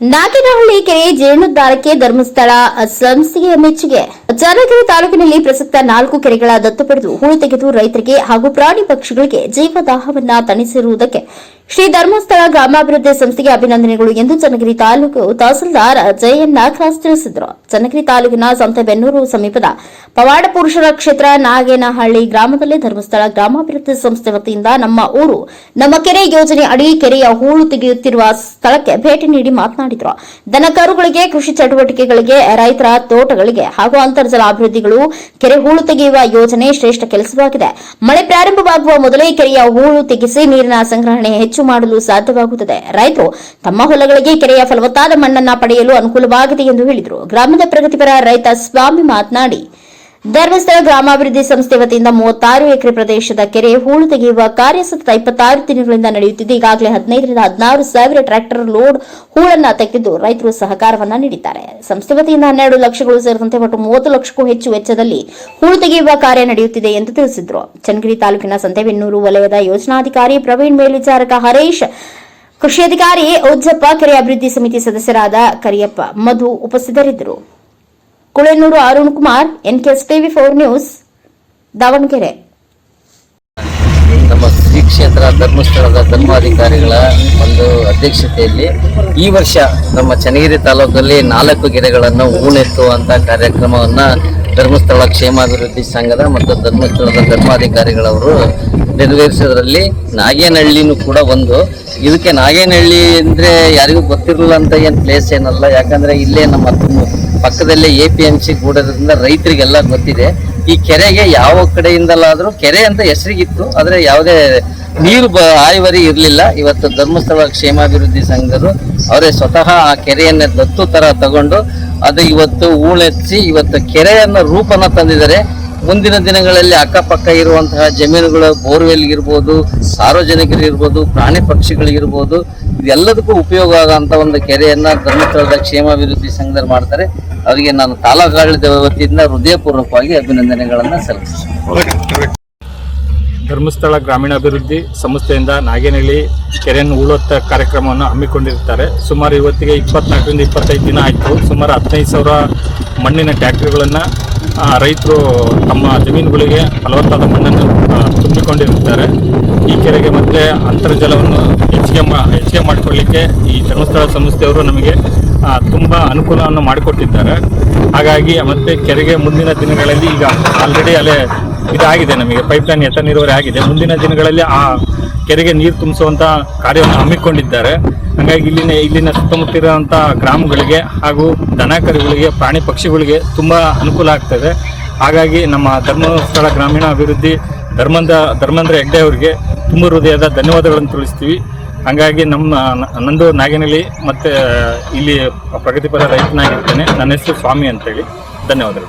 ನಾಗನಹಳ್ಳಿ ಕೆರೆ ಜೀರ್ಣೋದ್ಧಾರಕ್ಕೆ ಧರ್ಮಸ್ಥಳ ಸಂಸ್ಥೆಯ ಮೆಚ್ಚುಗೆ ಚನ್ನಗಿರಿ ತಾಲೂಕಿನಲ್ಲಿ ಪ್ರಸಕ್ತ ನಾಲ್ಕು ಕೆರೆಗಳ ದತ್ತು ಪಡೆದು ಹೂಳು ತೆಗೆದು ರೈತರಿಗೆ ಹಾಗೂ ಪ್ರಾಣಿ ಪಕ್ಷಿಗಳಿಗೆ ಜೀವದಾಹವನ್ನ ತಣಿಸಿರುವುದಕ್ಕೆ ಶ್ರೀ ಧರ್ಮಸ್ಥಳ ಗ್ರಾಮಾಭಿವೃದ್ಧಿ ಸಂಸ್ಥೆಗೆ ಅಭಿನಂದನೆಗಳು ಎಂದು ಚನ್ನಗಿರಿ ತಾಲೂಕು ತಹಸೀಲ್ದಾರ್ ಜಯನ್ ನಾಗರಾಜ್ ತಿಳಿಸಿದರು. ಚನ್ನಗಿರಿ ತಾಲೂಕಿನ ಸಂತೆಬೆನ್ನೂರು ಸಮೀಪದ ಪವಾಡ ಪುರುಷರ ಕ್ಷೇತ್ರ ನಾಗೇನಹಳ್ಳಿ ಗ್ರಾಮದಲ್ಲಿ ಧರ್ಮಸ್ಥಳ ಗ್ರಾಮಾಭಿವೃದ್ಧಿ ಸಂಸ್ಥೆ ವತಿಯಿಂದ ನಮ್ಮ ಊರು ನಮ್ಮ ಕೆರೆ ಯೋಜನೆ ಅಡಿ ಕೆರೆಯ ಹೂಳು ತೆಗೆಯುತ್ತಿರುವ ಸ್ಥಳಕ್ಕೆ ಭೇಟಿ ನೀಡಿ ಮಾತನಾಡಿದರು. ದನಕರುಗಳಿಗೆ ಕೃಷಿ ಚಟುವಟಿಕೆಗಳಿಗೆ, ರೈತರ ತೋಟಗಳಿಗೆ ಹಾಗೂ ಅಂತರ್ಜಲ ಅಭಿವೃದ್ಧಿಗಳು ಕೆರೆ ಹೂಳು ತೆಗೆಯುವ ಯೋಜನೆ ಶ್ರೇಷ್ಠ ಕೆಲಸವಾಗಿದೆ. ಮಳೆ ಪ್ರಾರಂಭವಾಗುವ ಮೊದಲೇ ಕೆರೆಯ ಹೂಳು ತೆಗೆಸಿ ನೀರಿನ ಸಂಗ್ರಹಣೆ ಹೆಚ್ಚು ಮಾಡಲು ಸಾಧ್ಯವಾಗುತ್ತದೆ. ರೈತರು ತಮ್ಮ ಹೊಲಗಳಿಗೆ ಕೆರೆಯ ಫಲವತ್ತಾದ ಮಣ್ಣನ್ನ ಪಡೆಯಲು ಅನುಕೂಲವಾಗಿದೆ ಎಂದು ಹೇಳಿದರು. ಗ್ರಾಮದ ಪ್ರಗತಿಪರ ರೈತ ಸ್ವಾಮಿ ಮಾತನಾಡಿ ಧರ್ಮಸ್ಥಳ ಗ್ರಾಮಾಭಿವೃದ್ಧಿ ಸಂಸ್ಥೆ ವತಿಯಿಂದ ಮೂವತ್ತಾರು ಎಕರೆ ಪ್ರದೇಶದ ಕೆರೆ ಹೂಳು ತೆಗೆಯುವ ಕಾರ್ಯ ಸತತ ಇಪ್ಪತ್ತಾರು ದಿನಗಳಿಂದ ನಡೆಯುತ್ತಿದೆ ಈಗಾಗಲೇ ಹದಿನೈದರಿಂದ ಹದಿನಾರು ಸಾವಿರ ಟ್ರ್ಯಾಕ್ಟರ್ ಲೋಡ್ ಹೂಳನ್ನು ತೆಗೆದು ರೈತರು ಸಹಕಾರವನ್ನ ನೀಡಿದ್ದಾರೆ. ಸಂಸ್ಥೆ ವತಿಯಿಂದ ಹನ್ನೆರಡು ಲಕ್ಷಗಳು ಸೇರಿದಂತೆ ಒಟ್ಟು ಮೂವತ್ತು ಲಕ್ಷಕ್ಕೂ ಹೆಚ್ಚು ವೆಚ್ಚದಲ್ಲಿ ಹೂಳು ತೆಗೆಯುವ ಕಾರ್ಯ ನಡೆಯುತ್ತಿದೆ ಎಂದು ತಿಳಿಸಿದರು. ಚನ್ನಗಿರಿ ತಾಲೂಕಿನ ಸಂತೆಬೆನ್ನೂರು ವಲಯದ ಯೋಜನಾಧಿಕಾರಿ ಪ್ರವೀಣ್ ಮೇಲ್ವಿಚಾರಕ ಹರೀಶ್, ಕೃಷಿ ಅಧಿಕಾರಿ ಉಜ್ಜಪ್ಪ ಕೆರೆ ಅಭಿವೃದ್ಧಿ ಸಮಿತಿ ಸದಸ್ಯರಾದ ಕರಿಯಪ್ಪ, ಮಧು ಉಪಸ್ಥಿತರಿದ್ದರು. Kulenuru Arun Kumar NKS TV four news Davanagere. ನಮ್ಮ ಶ್ರೀ ಕ್ಷೇತ್ರ ಧರ್ಮಸ್ಥಳದ ಧರ್ಮಾಧಿಕಾರಿಗಳ ಒಂದು ಅಧ್ಯಕ್ಷತೆಯಲ್ಲಿ ಈ ವರ್ಷ ನಮ್ಮ ಚನ್ನಗಿರಿ ತಾಲೂಕಲ್ಲಿ ನಾಲ್ಕು ಗೆರೆಗಳನ್ನು ಹೂಣೆತ್ತುವಂತ ಕಾರ್ಯಕ್ರಮವನ್ನ ಧರ್ಮಸ್ಥಳ ಕ್ಷೇಮಾಭಿವೃದ್ಧಿ ಸಂಘದ ಮತ್ತು ಧರ್ಮಸ್ಥಳದ ಧರ್ಮಾಧಿಕಾರಿಗಳವರು ನೆರವೇರಿಸೋದ್ರಲ್ಲಿ ನಾಗೇನಹಳ್ಳಿನೂ ಕೂಡ ಒಂದು. ಇದಕ್ಕೆ ನಾಗೇನಹಳ್ಳಿ ಅಂದರೆ ಯಾರಿಗೂ ಗೊತ್ತಿರಲಿಲ್ಲ ಅಂತ ಏನು ಪ್ಲೇಸ್ ಏನಲ್ಲ. ಯಾಕಂದರೆ ಇಲ್ಲೇ ನಮ್ಮ ಪಕ್ಕದಲ್ಲೇ ಎ ಪಿ ಎಂ ಸಿ ಕೂಡೋದ್ರಿಂದ ರೈತರಿಗೆಲ್ಲ ಗೊತ್ತಿದೆ. ಈ ಕೆರೆಗೆ ಯಾವ ಕಡೆಯಿಂದಲಾದರೂ ಕೆರೆ ಅಂತ ಹೆಸರಿಗಿತ್ತು. ಆದರೆ ಯಾವುದೇ ನೀರು ಬ ಆಯ್ವರಿ ಇರಲಿಲ್ಲ. ಇವತ್ತು ಧರ್ಮಸ್ಥಳ ಕ್ಷೇಮಾಭಿವೃದ್ಧಿ ಸಂಘದವರು ಅವರೇ ಸ್ವತಃ ಆ ಕೆರೆಯನ್ನು ದತ್ತು ಥರ ತಗೊಂಡು ಅದು ಇವತ್ತು ಹೂಳೆಚ್ಚಿ ಇವತ್ತು ಕೆರೆಯನ್ನು ರೂಪನ ತಂದಿದ್ದಾರೆ. ಮುಂದಿನ ದಿನಗಳಲ್ಲಿ ಅಕ್ಕಪಕ್ಕ ಇರುವಂತಹ ಜಮೀನುಗಳು, ಬೋರ್ವೆಲ್ ಇರ್ಬೋದು ಸಾರ್ವಜನಿಕರಿರ್ಬೋದು ಪ್ರಾಣಿ ಪಕ್ಷಿಗಳಿಗಿರ್ಬೋದು ಇದೆಲ್ಲದಕ್ಕೂ ಉಪಯೋಗ ಆಗುವಂತ ಒಂದು ಕೆರೆಯನ್ನ ಧರ್ಮಸ್ಥಳದ ಕ್ಷೇಮಾಭಿವೃದ್ಧಿ ಸಂಘದಲ್ಲಿ ಮಾಡ್ತಾರೆ. ಅವರಿಗೆ ನಾನು ತಾಲೂಕಾಡಳಿತ ವತಿಯಿಂದ ಹೃದಯಪೂರ್ವಕವಾಗಿ ಅಭಿನಂದನೆಗಳನ್ನು ಸಲ್ಲಿಸ್ತೀನಿ ಧರ್ಮಸ್ಥಳ ಗ್ರಾಮೀಣಾಭಿವೃದ್ಧಿ ಸಂಸ್ಥೆಯಿಂದ ನಾಗೇನಹಳ್ಳಿ ಕೆರೆಯನ್ನು ಉಳುವತ್ತ ಕಾರ್ಯಕ್ರಮವನ್ನು ಹಮ್ಮಿಕೊಂಡಿರ್ತಾರೆ. ಸುಮಾರು ಇವತ್ತಿಗೆ ಇಪ್ಪತ್ನಾಲ್ಕರಿಂದ ಇಪ್ಪತ್ತೈದು ದಿನ ಆಯಿತು. ಸುಮಾರು ಹದಿನೈದು ಸಾವಿರ ಮಣ್ಣಿನ ಟ್ಯಾಕ್ಟ್ರಿಗಳನ್ನು ರೈತರು ತಮ್ಮ ಜಮೀನುಗಳಿಗೆ ಫಲವತ್ತಾದ ಮಣ್ಣನ್ನು ತುಂಬಿಕೊಂಡಿರುತ್ತಾರೆ. ಈ ಕೆರೆಗೆ ಮತ್ತೆ ಅಂತರ್ಜಲವನ್ನು ಹೆಚ್ಚಿಗೆ ಮಾ, ಹೆಚ್ಚಿಗೆ ಮಾಡಿಕೊಳ್ಳಿಕ್ಕೆ ಈ ಧರ್ಮಸ್ಥಳ ಸಂಸ್ಥೆಯವರು ನಮಗೆ ತುಂಬ ಅನುಕೂಲವನ್ನು ಮಾಡಿಕೊಟ್ಟಿದ್ದಾರೆ. ಹಾಗಾಗಿ ಮತ್ತೆ ಕೆರೆಗೆ ಮುಂದಿನ ದಿನಗಳಲ್ಲಿ ಈಗ ಆಲ್ರೆಡಿ ಅಲ್ಲೇ ಇದಾಗಿದೆ ನಮಗೆ ಪೈಪ್ಲೈನ್ ಎತ್ತ ನೀರುವರೆ ಆಗಿದೆ. ಮುಂದಿನ ದಿನಗಳಲ್ಲಿ ಆ ಕೆರೆಗೆ ನೀರು ತುಂಬಿಸುವಂಥ ಕಾರ್ಯವನ್ನು ಹಮ್ಮಿಕೊಂಡಿದ್ದಾರೆ. ಹಾಗಾಗಿ ಇಲ್ಲಿನ ಇಲ್ಲಿನ ಸುತ್ತಮುತ್ತ ಇರುವಂತ ಗ್ರಾಮಗಳಿಗೆ ಹಾಗೂ ದನ ಕರುಗಳಿಗೆ ಪ್ರಾಣಿ ಪಕ್ಷಿಗಳಿಗೆ ತುಂಬ ಅನುಕೂಲ ಆಗ್ತದೆ. ಹಾಗಾಗಿ ನಮ್ಮ ಧರ್ಮಸ್ಥಳ ಗ್ರಾಮೀಣ ಅಭಿವೃದ್ಧಿ ಧರ್ಮಂದ ಧರ್ಮೇಂದ್ರ ಹೆಗ್ಡೆ ಅವರಿಗೆ ತುಂಬ ಹೃದಯದ ಧನ್ಯವಾದಗಳನ್ನು ತಿಳಿಸ್ತೀವಿ. ಹಂಗಾಗಿ ನಮ್ಮ ನಂದು ನಾಗೇನಹಳ್ಳಿ ಮತ್ತು ಇಲ್ಲಿ ಪ್ರಗತಿಪರ ರೈತನಾಗಿರ್ತೇನೆ. ನನ್ನ ಹೆಸರು ಸ್ವಾಮಿ ಅಂತೇಳಿ. ಧನ್ಯವಾದಗಳು.